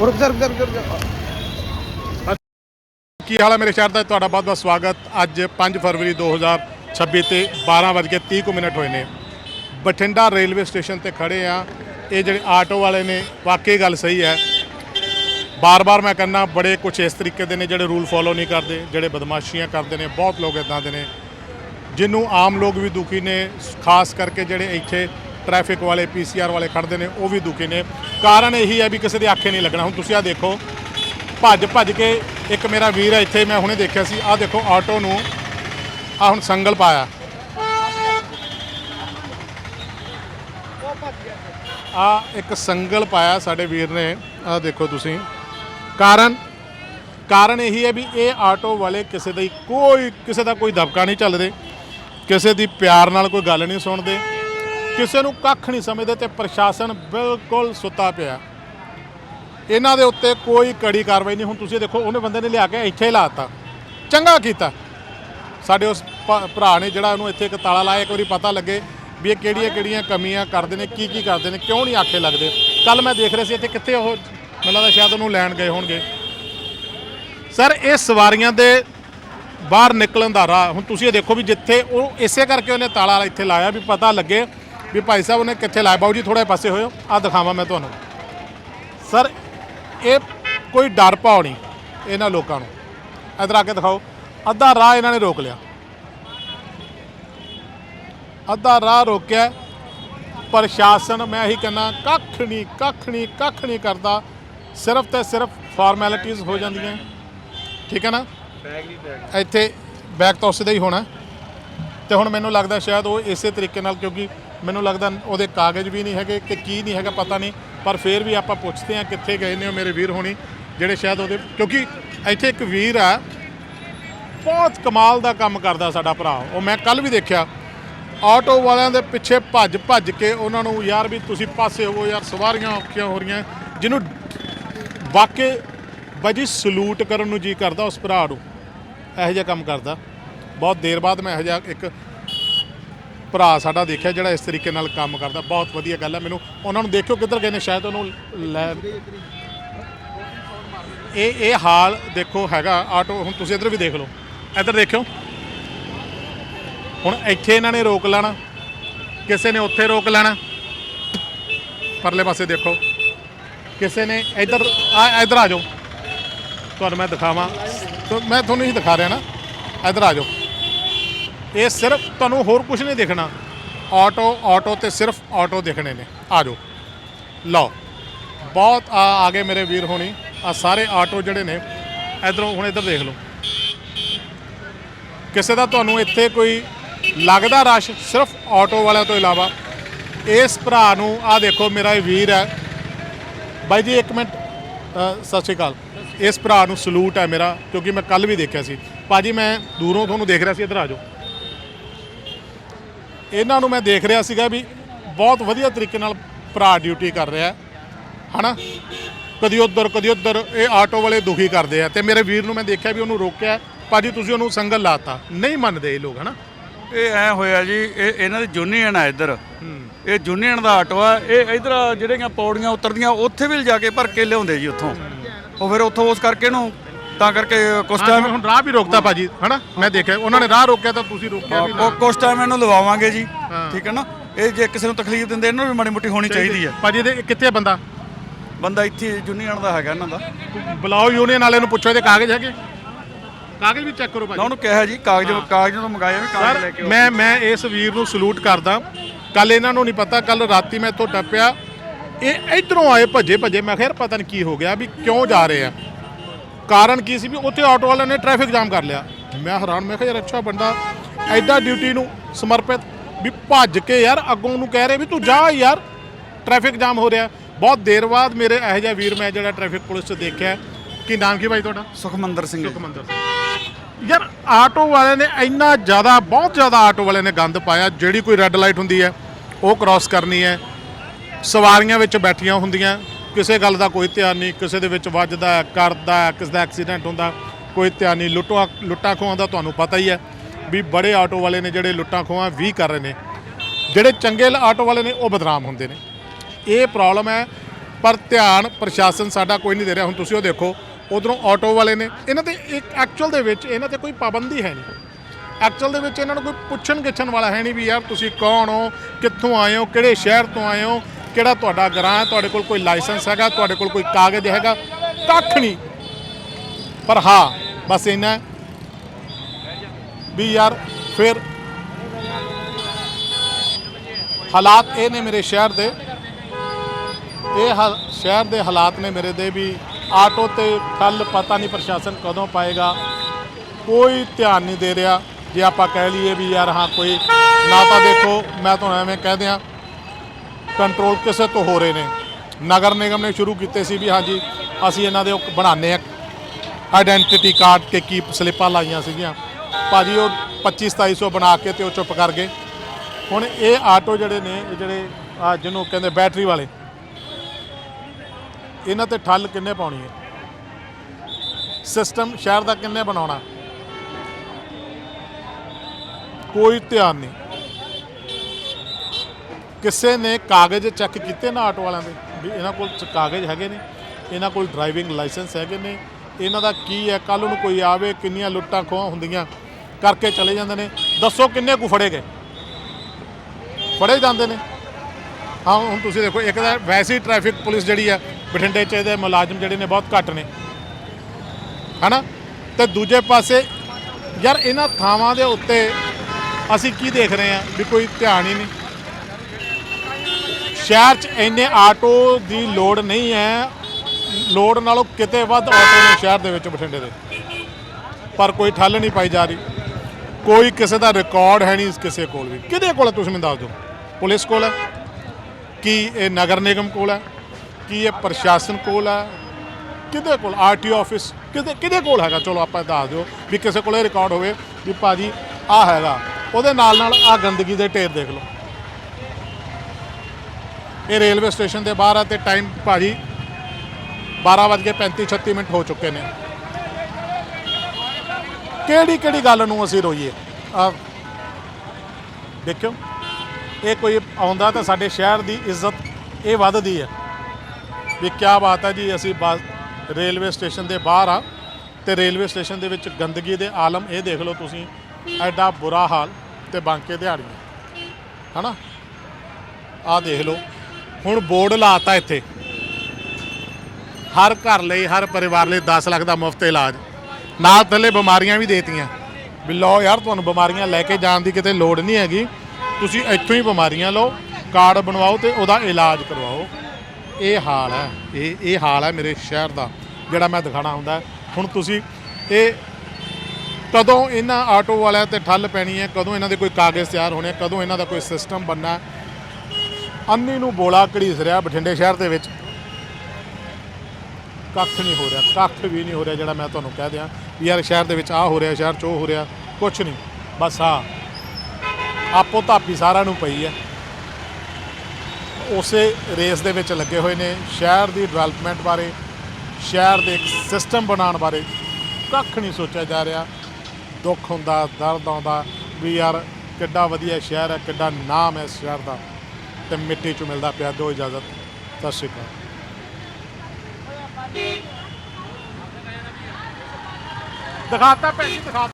ਰੁਕ ਜਾ ਰੁਕ ਜਾ ਰੁਕ ਜਾ, ਕੀ ਹਾਲ ਹੈ ਮੇਰੇ ਸ਼ਹਿਰ ਦਾ? ਤੁਹਾਡਾ ਬਹੁਤ ਬਹੁਤ ਸਵਾਗਤ। ਅੱਜ 5 ਫਰਵਰੀ 2026 ਤੇ 12:30 ਕੁ ਮਿੰਟ ਹੋਏ ਨੇ। ਬਠਿੰਡਾ ਰੇਲਵੇ ਸਟੇਸ਼ਨ ਤੇ ਖੜੇ ਆ ਇਹ ਜਿਹੜੇ ਆਟੋ ਵਾਲੇ ਨੇ ਵਾਕਈ ਗੱਲ ਸਹੀ ਹੈ। ਬਾਰ-ਬਾਰ ਮੈਂ ਕਹਿੰਦਾ ਬੜੇ ਕੁਝ ਇਸ ਤਰੀਕੇ ਦੇ ਨੇ ਜਿਹੜੇ ਰੂਲ ਫੋਲੋ ਨਹੀਂ ਕਰਦੇ ਜਿਹੜੇ ਬਦਮਾਸ਼ੀਆਂ ਕਰਦੇ ਨੇ ਬਹੁਤ ਲੋਕ ਇਦਾਂ ਦੇ ਨੇ। ਜਿਹਨੂੰ ਆਮ ਲੋਕ ਵੀ ਦੁਖੀ ਨੇ ਖਾਸ ਕਰਕੇ ਜਿਹੜੇ ਇੱਥੇ ਟ੍ਰੈਫਿਕ ਵਾਲੇ ਪੀਸੀਆਰ ਵਾਲੇ ਖੜਦੇ ਨੇ, ਉਹ ਵੀ ਦੁਖੀ ਨੇ। ਕਾਰਨ ਇਹੀ ਹੈ ਵੀ ਕਿਸੇ ਦੇ ਆਖੇ ਨਹੀਂ ਲੱਗਣਾ। ਹੁਣ ਤੁਸੀਂ ਆ ਦੇਖੋ, ਭੱਜ ਭੱਜ ਕੇ ਇੱਕ ਮੇਰਾ ਵੀਰ ਹੈ ਇੱਥੇ, ਮੈਂ ਹੁਣੇ ਦੇਖਿਆ ਸੀ। ਆਹ ਦੇਖੋ, ਆਟੋ ਨੂੰ ਆ ਹੁਣ ਸੰਗਲ ਪਾਇਆ। ਆ ਇੱਕ ਸੰਗਲ ਪਾਇਆ ਸਾਡੇ ਵੀਰ ਨੇ। ਆ ਦੇਖੋ ਤੁਸੀਂ। ਕਾਰਨ ਕਾਰਨ ਇਹੀ ਹੈ ਵੀ ਇਹ ਆਟੋ ਵਾਲੇ ਕਿਸੇ ਦਾ ਕੋਈ, ਕਿਸੇ ਦਾ ਕੋਈ ਦਬਕਾ ਨਹੀਂ ਚੱਲਦੇ। ਕਿਸੇ ਦੀ ਪਿਆਰ ਨਾਲ ਕੋਈ ਗੱਲ ਨਹੀਂ ਸੁਣਦੇ। ਕਿਸੇ ਨੂੰ ਕੱਖ ਨਹੀਂ ਸਮਝਦੇ ਤੇ ਪ੍ਰਸ਼ਾਸਨ ਬਿਲਕੁਲ ਸੁੱਤਾ ਪਿਆ। ਇਹਨਾਂ ਦੇ ਉੱਤੇ ਕੋਈ ਕੜੀ ਕਾਰਵਾਈ ਨਹੀਂ। ਹੁਣ ਤੁਸੀਂ ਦੇਖੋ, ਉਹਨੇ ਬੰਦੇ ਨੇ ਲਿਆ ਕੇ ਇੱਥੇ ਹੀ ਲਾਤਾ। ਚੰਗਾ ਕੀਤਾ। ਸਾਡੇ ਉਸ ਭ- ਭਰਾ ਨੇ ਜਿਹੜਾ ਉਹਨੂੰ ਇੱਥੇ ਇੱਕ ਤਾਲਾ ਲਾਇਆ, ਇੱਕ ਵਾਰੀ ਪਤਾ ਲੱਗੇ ਵੀ ਇਹ ਕਿਹੜੀਆਂ ਕਿਹੜੀਆਂ ਕਮੀਆਂ ਕਰਦੇ ਨੇ, ਕੀ ਕੀ ਕਰਦੇ ਨੇ, ਕਿਉਂ ਨਹੀਂ ਆਖੇ ਲੱਗਦੇ। ਕੱਲ ਮੈਂ ਦੇਖ ਰਿਹਾ ਸੀ, ਇੱਥੇ ਕਿੱਥੇ ਉਹ ਮੈਨੂੰ ਲੱਗਦਾ ਸ਼ਾਇਦ ਉਹਨੂੰ ਲੈਣ ਗਏ ਹੋਣਗੇ। ਸਰ, ਇਹ ਸਵਾਰੀਆਂ ਦੇ ਬਾਹਰ ਨਿਕਲਣ ਦਾ ਰਾਹ, ਹੁਣ ਤੁਸੀਂ ਇਹ ਦੇਖੋ ਵੀ ਜਿੱਥੇ ਉਹ ਇਸੇ ਕਰਕੇ ਉਹਨੇ ਤਾਲਾ ਇੱਥੇ ਲਾਇਆ ਵੀ ਪਤਾ ਲੱਗੇ ਵੀ ਭਾਈ ਸਾਹਿਬ ਉਹਨੇ ਕਿੱਥੇ ਲਾਇਆ ਬਾਊ ਜੀ ਥੋੜਾ ਪਾਸੇ ਹੋਇਓ। ਆ ਦਿਖਾਵਾਂ ਮੈਂ ਤੁਹਾਨੂੰ। ਸਰ ਇਹ ਕੋਈ ਡਰ ਪਾਉ ਨਹੀਂ ਇਹਨਾਂ ਲੋਕਾਂ ਨੂੰ। ਇਧਰ ਆ ਕੇ ਦਿਖਾਓ। ਅੱਧਾ ਰਾਹ ਇਹਨਾਂ ਨੇ ਰੋਕ ਲਿਆ। ਅੱਧਾ ਰਾਹ ਰੋਕਿਆ। ਪ੍ਰਸ਼ਾਸਨ ਮੈਂ ਇਹੀ ਕਹਿੰਦਾ ਕੱਖ ਨਹੀਂ ਕੱਖ ਨਹੀਂ ਕੱਖ ਨਹੀਂ ਕਰਦਾ। ਸਿਰਫ ਤੇ ਸਿਰਫ ਫਾਰਮੈਲਿਟੀਆਂ ਹੋ ਜਾਂਦੀਆਂ। ਠੀਕ ਹੈ ਨਾ? ਇੱਥੇ ਬੈਗ ਤਾਂ ਉਸੇ ਦਾ ਹੀ ਹੋਣਾ। ਤੇ ਹੁਣ ਮੈਨੂੰ ਲੱਗਦਾ ਸ਼ਾਇਦ ਉਹ ਇਸੇ ਤਰੀਕੇ ਨਾਲ ਕਿਉਂਕਿ ਮੈਨੂੰ ਲੱਗਦਾ ਉਹਦੇ ਕਾਗਜ਼ ਵੀ ਨਹੀਂ ਹੈਗੇ ਕਿ ਕੀ ਨਹੀਂ ਹੈਗਾ ਪਤਾ ਨਹੀਂ, ਪਰ ਫਿਰ ਵੀ ਆਪਾਂ ਪੁੱਛਦੇ ਹਾਂ ਕਿੱਥੇ ਗਏ ਨੇ ਉਹ ਮੇਰੇ ਵੀਰ ਹੋਣੀ, ਜਿਹੜੇ ਸ਼ਾਇਦ ਉਹਦੇ ਕਿਉਂਕਿ ਇੱਥੇ ਇੱਕ ਵੀਰ ਆ, ਬਹੁਤ ਕਮਾਲ ਦਾ ਕੰਮ ਕਰਦਾ ਸਾਡਾ ਭਰਾ। ਉਹ ਮੈਂ ਕੱਲ ਵੀ ਦੇਖਿਆ, ਆਟੋ ਵਾਲਿਆਂ ਦੇ ਪਿੱਛੇ ਭੱਜ ਭੱਜ ਕੇ ਉਹਨਾਂ ਨੂੰ ਯਾਰ ਵੀ ਤੁਸੀਂ ਪਾਸੇ ਹੋਵੋ ਯਾਰ, ਸਵਾਰੀਆਂ ਔਖੀਆਂ ਹੋ ਰਹੀਆਂ। ਜਿਹਨੂੰ ਵਾਕਈ ਬਾਜੀ ਸਲੂਟ ਕਰਨ ਨੂੰ ਜੀ ਕਰਦਾ, ਉਸ ਭਰਾ ਨੂੰ। ਇਹੋ ਜਿਹਾ ਕੰਮ ਕਰਦਾ। ਬਹੁਤ ਦੇਰ ਬਾਅਦ ਮੈਂ ਇਹੋ ਜਿਹਾ ਇੱਕ ਭਰਾ ਸਾਡਾ ਦੇਖਿਆ ਜਿਹੜਾ ਇਸ ਤਰੀਕੇ ਨਾਲ ਕੰਮ ਕਰਦਾ, ਬਹੁਤ ਵਧੀਆ ਗੱਲ ਹੈ। ਮੈਨੂੰ ਉਹਨਾਂ ਨੂੰ ਦੇਖਿਓ ਕਿੱਧਰ ਗਏ ਨੇ, ਸ਼ਾਇਦ ਉਹਨੂੰ ਲੈ ਇਹ ਇਹ ਹਾਲ ਦੇਖੋ ਹੈਗਾ, ਆਟੋ, ਹੁਣ ਤੁਸੀਂ ਇੱਧਰ ਵੀ ਦੇਖ ਲਓ। ਇੱਧਰ ਦੇਖਿਓ। ਹੁਣ ਇੱਥੇ ਇਹਨਾਂ ਨੇ ਰੋਕ ਲੈਣਾ, ਕਿਸੇ ਨੇ ਉੱਥੇ ਰੋਕ ਲੈਣਾ। ਪਰਲੇ ਪਾਸੇ ਦੇਖੋ। ਕਿਸੇ ਨੇ ਇੱਧਰ ਆ ਇੱਧਰ ਆ ਜਾਓ। ਤੁਹਾਨੂੰ ਮੈਂ ਦਿਖਾਵਾਂ। ਤੋ ਮੈਂ ਤੁਹਾਨੂੰ ਹੀ ਦਿਖਾ ਰਿਹਾ ਨਾ। ਇੱਧਰ ਆ ਜਾਓ। ਇਹ ਸਿਰਫ ਤੁਹਾਨੂੰ ਹੋਰ ਕੁਝ ਨਹੀਂ ਦੇਖਣਾ। ਆਟੋ ਆਟੋ ਤੇ ਸਿਰਫ ਆਟੋ ਦਿਖਣੇ ਨੇ। ਆ ਜਾਓ ਲਓ। ਬਹੁਤ ਆ ਆ ਗਏ ਮੇਰੇ ਵੀਰ ਹੋਣੀ, ਆ ਸਾਰੇ ਆਟੋ ਜਿਹੜੇ ਨੇ, ਇਧਰੋਂ, ਹੁਣ ਇੱਧਰ ਦੇਖ ਲਓ। ਕਿਸੇ ਦਾ ਤੁਹਾਨੂੰ ਇੱਥੇ ਕੋਈ ਲੱਗਦਾ ਰਸ਼ ਸਿਰਫ ਆਟੋ ਵਾਲਿਆਂ ਤੋਂ ਇਲਾਵਾ। ਇਸ ਭਰਾ ਨੂੰ, ਆ ਦੇਖੋ, ਮੇਰਾ ਇਹ ਵੀਰ ਹੈ। ਬਾਈ ਜੀ, ਇੱਕ ਮਿੰਟ। ਸਤਿ ਸ਼੍ਰੀ ਅਕਾਲ। ਇਸ ਭਰਾ ਨੂੰ ਸਲੂਟ ਹੈ ਮੇਰਾ, ਕਿਉਂਕਿ ਮੈਂ ਕੱਲ ਵੀ ਦੇਖਿਆ ਸੀ। ਭਾਜੀ ਮੈਂ ਦੂਰੋਂ ਤੁਹਾਨੂੰ ਦੇਖ ਰਿਹਾ ਸੀ, ਇੱਧਰ ਆ ਜਾਓ। ਇਹਨਾਂ ਨੂੰ ਮੈਂ ਦੇਖ ਰਿਹਾ ਸੀਗਾ ਵੀ ਬਹੁਤ ਵਧੀਆ ਤਰੀਕੇ ਨਾਲ ਭਰਾ ਡਿਊਟੀ ਕਰ ਰਿਹਾ ਹਨਾ? ਕਦੀ ਉੱਧਰ ਕਦੀ ਉੱਧਰ ਇਹ ਆਟੋ ਵਾਲੇ ਦੁਖੀ ਕਰਦੇ ਆ। ਤੇ ਮੇਰੇ ਵੀਰ ਨੂੰ ਮੈਂ ਦੇਖਿਆ ਵੀ ਉਹਨੂੰ ਰੋਕਿਆ ਭਾਜੀ ਤੁਸੀਂ ਉਹਨੂੰ ਸੰਗਲ ਲਾਤਾ। ਨਹੀਂ ਮੰਨਦੇ ਇਹ ਲੋਕ ਹਨਾ? ਇਹ ਐ ਹੋਇਆ ਜੀ ਇਹ ਇਹਨਾਂ ਦੀ ਯੂਨੀਅਨ ਆ ਇੱਧਰ। ਇਹ ਯੂਨੀਅਨ ਦਾ ਆਟੋ ਆ ਇਹ ਇਧਰ ਜਿਹੜੀਆਂ ਪੌੜੀਆਂ ਉਤਰਦੀਆਂ ਉੱਥੇ ਵੀ ਲਿਜਾ ਕੇ ਭਰ ਕੇ ਲਿਆਉਂਦੇ ਜੀ ਉੱਥੋਂ। ਉਹ ਫਿਰ ਉੱਥੋਂ ਉਸ ਕਰਕੇ ਇਹਨੂੰ ਤਾਂ ਕਰਕੇ ਹਾਂ, ਟਾਈਮ ਹੁਣ ਰਾਹ ਵੀ ਰੋਕਤਾ ਭਾਜੀ ਹਨਾ? ਮੈਂ ਦੇਖਿਆ ਉਹਨਾਂ ਨੇ ਰਾਹ ਰੋਕਿਆ ਤਾਂ ਤੁਸੀਂ ਰੋਕਿਆ ਵੀ ਨਾ। ਕੁਛ ਟਾਈਮ ਇਹਨੂੰ ਲਵਾਵਾਂਗੇ ਜੀ ਹਾਂ। ਠੀਕ ਹੈ ਨਾ? ਇਹ ਜੇ ਕਿਸੇ ਨੂੰ ਤਕਲੀਫ ਦਿੰਦੇ ਇਹਨਾਂ ਨੂੰ ਵੀ ਮਾੜੀ ਮੋਟੀ ਹੋਣੀ ਚਾਹੀਦੀ ਆ ਭਾਜੀ ਦੇ ਕਿੱਥੇ ਆ ਬੰਦਾ? ਬੰਦਾ ਇੱਥੇ ਯੂਨੀਅਨ ਦਾ ਹੈਗਾ ਇਹਨਾਂ ਦਾ। ਬੁਲਾਓ ਯੂਨੀਅਨ ਵਾਲੇ ਨੂੰ ਪੁੱਛੋ ਇਹਦੇ ਕਾਗਜ਼ ਹੈਗੇ। ਕਾਗਜ਼ ਵੀ ਚੈੱਕ ਕਰੋ ਨਾ ਭਾਜੀ ਉਹਨੂੰ ਕਿਹਾ ਜੀ ਕਾਗਜ਼ ਕਾਗਜ਼ ਤੋਂ ਮੰਗਾਇਆ ਵੀ ਕਾਗਜ਼ ਲੈ ਸਰ ਕੇ ਆਓ। ਮੈਂ ਮੈਂ ਇਸ ਵੀਰ ਨੂੰ ਸਲੂਟ ਕਰਦਾ। ਕੱਲ ਇਹਨਾਂ ਨੂੰ ਨਹੀਂ ਪਤਾ ਕੱਲ ਰਾਤੀ ਮੈਂ ਇੱਥੋਂ ਟੱਪਿਆ। ਇਹ ਇਧਰੋਂ ਆਏ ਭੱਜੇ ਭੱਜੇ ਮੈਂ ਯਾਰ ਪਤਾ ਨਹੀਂ ਕੀ ਹੋ ਗਿਆ ਵੀ ਕਿਉਂ ਜਾ ਰਹੇ ਆ। ਕਾਰਨ ਕੀ ਸੀ ਵੀ ਉੱਥੇ ਆਟੋ ਵਾਲਿਆਂ ਨੇ ਟ੍ਰੈਫਿਕ ਜਾਮ ਕਰ ਲਿਆ। ਮੈਂ ਹੈਰਾਨ ਮੈਂ ਕਿਹਾ ਯਾਰ ਅੱਛਾ ਬੰਦਾ ਐਡਾ ਡਿਊਟੀ ਨੂੰ ਸਮਰਪਿਤ ਵੀ ਭੱਜ ਕੇ ਯਾਰ ਅੱਗੋਂ ਨੂੰ ਕਹਿ ਰਹੇ ਵੀ ਤੂੰ ਜਾ ਯਾਰ ਟ੍ਰੈਫਿਕ ਜਾਮ ਹੋ ਰਿਹਾ। ਬਹੁਤ ਦੇਰ ਬਾਅਦ ਮੇਰੇ ਇਹੋ ਜਿਹਾ ਵੀਰ ਮੈਂ ਜਿਹੜਾ ਟ੍ਰੈਫਿਕ ਪੁਲਿਸ 'ਚ ਦੇਖਿਆ। ਕੀ ਨਾਮ ਕੀ ਭਾਈ ਤੁਹਾਡਾ? ਸੁਖਮੰਦਰ ਸਿੰਘ। ਸੁਖਮੰਦਰ ਸਿੰਘ। ਯਾਰ ਆਟੋ ਵਾਲਿਆਂ ਨੇ ਇੰਨਾ ਜ਼ਿਆਦਾ ਬਹੁਤ ਜ਼ਿਆਦਾ ਆਟੋ ਵਾਲਿਆਂ ਨੇ ਗੰਦ ਪਾਇਆ। ਜਿਹੜੀ ਕੋਈ ਰੈੱਡ ਲਾਈਟ ਹੁੰਦੀ ਹੈ ਉਹ ਕ੍ਰਾਸ ਕਰਨੀ ਹੈ। ਸਵਾਰੀਆਂ ਵਿੱਚ ਬੈਠੀਆਂ ਹੁੰਦੀਆਂ। ਕਿਸੇ ਗੱਲ ਦਾ ਕੋਈ ਧਿਆਨ ਨਹੀਂ, ਕਿਸੇ ਦੇ ਵਿੱਚ ਵੱਜਦਾ ਕਰਦਾ ਕਿਸੇ ਦਾ ਐਕਸੀਡੈਂਟ ਹੁੰਦਾ, ਕੋਈ ਧਿਆਨ ਨਹੀਂ। ਲੁੱਟਾਂ ਲੁੱਟਾਂ ਖੋਹਾਂ ਦਾ ਤੁਹਾਨੂੰ ਪਤਾ ਹੀ ਹੈ ਵੀ ਬੜੇ ਆਟੋ ਵਾਲੇ ਨੇ ਜਿਹੜੇ ਲੁੱਟਾਂ ਖੋਹਾਂ ਵੀ ਕਰ ਰਹੇ ਨੇ, ਜਿਹੜੇ ਚੰਗੇ ਆਟੋ ਵਾਲੇ ਨੇ, ਉਹ ਬਦਨਾਮ ਹੁੰਦੇ ਨੇ। ਇਹ ਪ੍ਰੋਬਲਮ ਹੈ, ਪਰ ਧਿਆਨ ਪ੍ਰਸ਼ਾਸਨ ਸਾਡਾ ਕੋਈ ਨਹੀਂ ਦੇ ਰਿਹਾ। ਹੁਣ ਤੁਸੀਂ ਉਹ ਦੇਖੋ, ਉਧਰੋਂ ਆਟੋ ਵਾਲੇ ਨੇ, ਇਹਨਾਂ ਤੇ ਇੱਕ ਐਕਚੁਅਲ ਦੇ ਵਿੱਚ ਇਹਨਾਂ ਤੇ ਕੋਈ ਪਾਬੰਦੀ ਹੈ ਨਹੀਂ। ਐਕਚੁਅਲ ਦੇ ਵਿੱਚ ਇਹਨਾਂ ਨੂੰ ਕੋਈ ਪੁੱਛਣ ਗਿੱਛਣ ਵਾਲਾ ਹੈ ਨਹੀਂ ਵੀ ਯਾਰ ਤੁਸੀਂ ਕੌਣ ਹੋ, ਕਿੱਥੋਂ ਆਏ ਹੋ, ਕਿਹੜੇ ਸ਼ਹਿਰ ਤੋਂ ਆਏ ਹੋ ਕਿਹੜਾ ਤੁਹਾਡਾ ਗ੍ਰਾਂ ਹੈ? ਤੁਹਾਡੇ ਕੋਲ ਕੋਈ ਲਾਇਸੈਂਸ ਹੈਗਾ? ਤੁਹਾਡੇ ਕੋਲ ਕੋਈ ਕਾਗਜ਼ ਹੈਗਾ? ਕੱਖ ਨਹੀਂ। ਪਰ ਹਾਂ, ਬਸ ਇੰਨਾ ਵੀ ਯਾਰ, ਫਿਰ ਹਾਲਾਤ ਇਹ ਨੇ ਮੇਰੇ ਸ਼ਹਿਰ ਦੇ। ਇਹ ਹਾਲ- ਸ਼ਹਿਰ ਦੇ ਹਾਲਾਤ ਨੇ ਮੇਰੇ ਦੇ ਵੀ ਆਟੋ ਤੇ ਕੱਲ ਪਤਾ ਨਹੀਂ ਪ੍ਰਸ਼ਾਸਨ ਕਦੋਂ ਪਾਏਗਾ। ਕੋਈ ਧਿਆਨ ਨਹੀਂ ਦੇ ਰਿਹਾ। ਜੇ ਆਪਾਂ ਕਹਿ ਲਈਏ ਵੀ ਯਾਰ ਹਾਂ, ਕੋਈ ਨਾ ਤਾਂ ਦੇਖੋ, ਮੈਂ ਤੁਹਾਨੂੰ ਐਵੇਂ ਕਹਿ ਦਿਆਂ। ਕੰਟਰੋਲ ਕਿਸੇ ਤੋਂ ਹੋ ਰਹੇ ਨੇ। ਨਗਰ ਨਿਗਮ ਨੇ ਸ਼ੁਰੂ ਕੀਤੇ ਸੀ ਵੀ ਹਾਂਜੀ, ਅਸੀਂ ਇਹਨਾਂ ਦੇ ਬਣਾਉਂਦੇ ਆ ਆਇਡੈਂਟੀਟੀ ਕਾਰਡ ਕੇ ਕੀ ਸਲਿੱਪਾਂ ਲਾਈਆਂ ਸੀਗੀਆਂ। ਭਾਜੀ ਉਹ 25 2700 ਬਣਾ ਕੇ ਤੇ ਉਹ ਚੁੱਪ ਕਰ ਗਏ। ਹੁਣ ਇਹ ਆਟੋ ਜਿਹੜੇ ਨੇ, ਇਹ ਜਿਹੜੇ ਆ ਜਿਹਨੂੰ ਕਹਿੰਦੇ ਬੈਟਰੀ ਵਾਲੇ, ਇਹਨਾਂ ਤੇ ਠੱਲ ਕਿੰਨੇ ਪਾਉਣੀ ਹੈ? ਸਿਸਟਮ ਸ਼ਹਿਰ ਦਾ ਕਿੰਨੇ ਬਣਾਉਣਾ? ਕੋਈ ਧਿਆਨ ਨਹੀਂ। ਕਿਸੇ ਨੇ ਕਾਗਜ਼ ਚੈੱਕ ਕੀਤੇ ਨਾ ਆਟੋ ਵਾਲਿਆਂ ਦੇ? ਵੀ ਇਹਨਾਂ ਕੋਲ ਚ- ਕਾਗਜ਼ ਹੈਗੇ ਨੇ, ਇਹਨਾਂ ਕੋਲ ਡਰਾਈਵਿੰਗ ਲਾਇਸੈਂਸ ਹੈਗੇ ਨੇ, ਇਹਨਾਂ ਦਾ ਕੀ ਹੈ ਕੱਲ ਨੂੰ ਕੋਈ ਆਵੇ, ਕਿੰਨੀਆਂ ਲੁੱਟਾਂ ਖੋਹਾਂ ਹੁੰਦੀਆਂ, ਕਰਕੇ ਚਲੇ ਜਾਂਦੇ ਨੇ। ਦੱਸੋ ਕਿੰਨੇ ਕੁ ਫੜੇ ਗਏ? ਫੜੇ ਜਾਂਦੇ ਨੇ। ਹਾਂ, ਹੁਣ ਤੁਸੀਂ ਦੇਖੋ, ਇੱਕ ਤਾਂ ਵੈਸੇ ਹੀ ਟ੍ਰੈਫਿਕ ਪੁਲਿਸ ਜਿਹੜੀ ਆ, ਬਠਿੰਡੇ 'ਚ ਇਹਦੇ ਮੁਲਾਜ਼ਮ ਜਿਹੜੇ ਨੇ ਬਹੁਤ ਘੱਟ ਨੇ। ਹਨਾ? ਤੇ ਦੂਜੇ ਪਾਸੇ, ਯਾਰ ਇਹਨਾਂ ਥਾਵਾਂ ਦੇ ਉੱਤੇ ਅਸੀਂ ਕੀ ਦੇਖ ਰਹੇ ਆ ਵੀ ਕੋਈ ਧਿਆਨ ਹੀ ਨਹੀਂ। ਸ਼ਹਿਰ 'ਚ ਇੰਨੇ ਆਟੋ ਦੀ ਲੋੜ ਨਹੀਂ ਹੈ। ਲੋੜ ਨਾਲੋਂ ਕਿਤੇ ਵੱਧ ਆਟੋ ਨੇ ਸ਼ਹਿਰ ਦੇ ਵਿੱਚ ਬਠਿੰਡੇ ਦੇ। ਪਰ ਕੋਈ ਠੱਲ ਨਹੀਂ ਪਾਈ ਜਾ ਰਹੀ। ਕੋਈ ਕਿਸੇ ਦਾ ਰਿਕਾਰਡ ਹੈ ਨਹੀਂ ਕਿਸੇ ਕੋਲ ਵੀ। ਕਿਹਦੇ ਕੋਲ ਹੈ ਤੁਸੀਂ ਮੈਨੂੰ ਦੱਸ ਦਿਓ। ਪੁਲਿਸ ਕੋਲ ਹੈ, ਕੀ ਇਹ ਨਗਰ ਨਿਗਮ ਕੋਲ ਹੈ, ਕੀ ਇਹ ਪ੍ਰਸ਼ਾਸਨ ਕੋਲ ਹੈ, ਕਿਹਦੇ ਕੋਲ? ਆਰਟੀਓ ਆਫਿਸ ਕਿਹਦੇ ਕਿਹਦੇ ਕੋਲ ਹੈਗਾ? ਚਲੋ ਆਪਾਂ ਦੱਸ ਦਿਓ ਵੀ ਕਿਸੇ ਕੋਲ ਇਹ ਰਿਕਾਰਡ ਹੋਵੇ ਵੀ ਭਾਜੀ ਆ ਹੈਗਾ। ਉਹਦੇ ਨਾਲ ਨਾਲ ਆ ਗੰਦਗੀ ਦੇ ਢੇਰ ਦੇਖ ਲਓ। ਇਹ ਰੇਲਵੇ ਸਟੇਸ਼ਨ ਦੇ ਬਾਹਰ ਆ ਤੇ ਟਾਈਮ ਭਾਜੀ 12:35 36 ਮਿੰਟ ਹੋ ਚੁੱਕੇ ਨੇ। ਕਿਹੜੀ ਕਿਹੜੀ ਗੱਲ ਨੂੰ ਅਸੀਂ ਰੋਈਏ? ਆ, ਦੇਖਿਓ। ਇਹ ਕੋਈ ਆਉਂਦਾ ਤਾਂ ਸਾਡੇ ਸ਼ਹਿਰ ਦੀ ਇੱਜ਼ਤ ਇਹ ਵੱਧਦੀ ਹੈ ਵੀ ਕੀ ਬਾਤ ਹੈ ਜੀ, ਅਸੀਂ ਬੱਸ ਰੇਲਵੇ ਸਟੇਸ਼ਨ ਦੇ ਬਾਹਰ ਆ ਤੇ ਰੇਲਵੇ ਸਟੇਸ਼ਨ ਦੇ ਵਿੱਚ ਗੰਦਗੀ ਦੇ ਆਲਮ ਇਹ ਦੇਖ ਲਓ ਤੁਸੀਂ, ਐਡਾ ਬੁਰਾ ਹਾਲ ਤੇ ਬਾਂਕੇ ਦਿਹਾੜੀਆਂ। ਹਨਾ? ਆ ਦੇਖ ਲਓ। ਹੁਣ ਬੋਰਡ ਲਾਤਾ ਇੱਥੇ। ਹਰ ਘਰ ਲਈ, ਹਰ ਪਰਿਵਾਰ ਲਈ 10 ਲੱਖ ਦਾ ਮੁਫਤ ਇਲਾਜ। ਨਾਲ ਥੱਲੇ ਬਿਮਾਰੀਆਂ ਵੀ ਦੇਤੀਆਂ। ਵੀ ਲਓ ਯਾਰ, ਤੁਹਾਨੂੰ ਬਿਮਾਰੀਆਂ ਲੈ ਕੇ ਜਾਣ ਦੀ ਕਿਤੇ ਲੋੜ ਨਹੀਂ ਹੈਗੀ। ਤੁਸੀਂ ਇੱਥੋਂ ਹੀ ਬਿਮਾਰੀਆਂ ਲਓ, ਕਾਰਡ ਬਣਵਾਓ ਤੇ ਉਹਦਾ ਇਲਾਜ ਕਰਵਾਓ। ਇਹ ਹਾਲ ਹੈ, ਇਹ ਇਹ ਹਾਲ ਹੈ ਮੇਰੇ ਸ਼ਹਿਰ ਦਾ, ਜਿਹੜਾ ਮੈਂ ਦਿਖਾਣਾ ਹੁੰਦਾ। ਹੁਣ ਤੁਸੀਂ ਇਹ ਕਦੋਂ ਇਹਨਾਂ ਆਟੋ ਵਾਲਿਆਂ ਤੇ ਠੱਲ ਪੈਣੀ ਹੈ, ਕਦੋਂ ਇਹਨਾਂ ਦੇ ਕੋਈ ਕਾਗਜ਼ ਤਿਆਰ ਹੋਣੇ, ਕਦੋਂ ਇਹਨਾਂ ਦਾ ਕੋਈ ਸਿਸਟਮ ਬਣਨਾ ਅੰਨੀ ਨੂੰ ਬੋਲਾ ਘੜੀਸ ਰਿਹਾ ਬਠਿੰਡੇ ਸ਼ਹਿਰ ਦੇ ਵਿੱਚ। ਕੱਖ ਨਹੀਂ ਹੋ ਰਿਹਾ, ਕੱਖ ਵੀ ਨਹੀਂ ਹੋ ਰਿਹਾ ਜਿਹੜਾ ਮੈਂ ਤੁਹਾਨੂੰ ਕਹਿ ਦਿਆਂ ਵੀ ਯਾਰ ਸ਼ਹਿਰ ਦੇ ਵਿੱਚ ਆ ਹੋ ਰਿਹਾ, ਸ਼ਹਿਰ ਚ ਉਹ ਹੋ ਰਿਹਾ ਕੁਝ ਨਹੀਂ। ਬਸ ਆ, ਆਪੋ ਧਾਪੀ ਸਾਰਿਆਂ ਨੂੰ ਪਈ ਹੈ। ਉਸੇ ਰੇਸ ਦੇ ਵਿੱਚ ਲੱਗੇ ਹੋਏ ਨੇ ਸ਼ਹਿਰ ਦੀ ਡਿਵੈਲਪਮੈਂਟ ਬਾਰੇ, ਸ਼ਹਿਰ ਦੇ ਇੱਕ ਸਿਸਟਮ ਬਣਾਉਣ ਬਾਰੇ। ਕੱਖ ਨਹੀਂ ਸੋਚਿਆ ਜਾ ਰਿਹਾ, ਦੁੱਖ ਹੁੰਦਾ, ਦਰਦ ਆਉਂਦਾ ਵੀ ਯਾਰ ਕਿੱਡਾ ਵਧੀਆ ਸ਼ਹਿਰ ਹੈ, ਕਿੱਡਾ ਨਾਮ ਹੈ ਇਸ ਸ਼ਹਿਰ ਦਾ। ਤੇ ਮਿੱਟੀ 'ਚ ਮਿਲਦਾ ਪਿਆ ਦੋ ਇਜਾਜ਼ਤ। ਸਤਿ ਸ਼੍ਰੀ ਅਕਾਲ। ਦਿਖਾਤਾ ਭੈਣ ਜੀ ਦਿਖਾ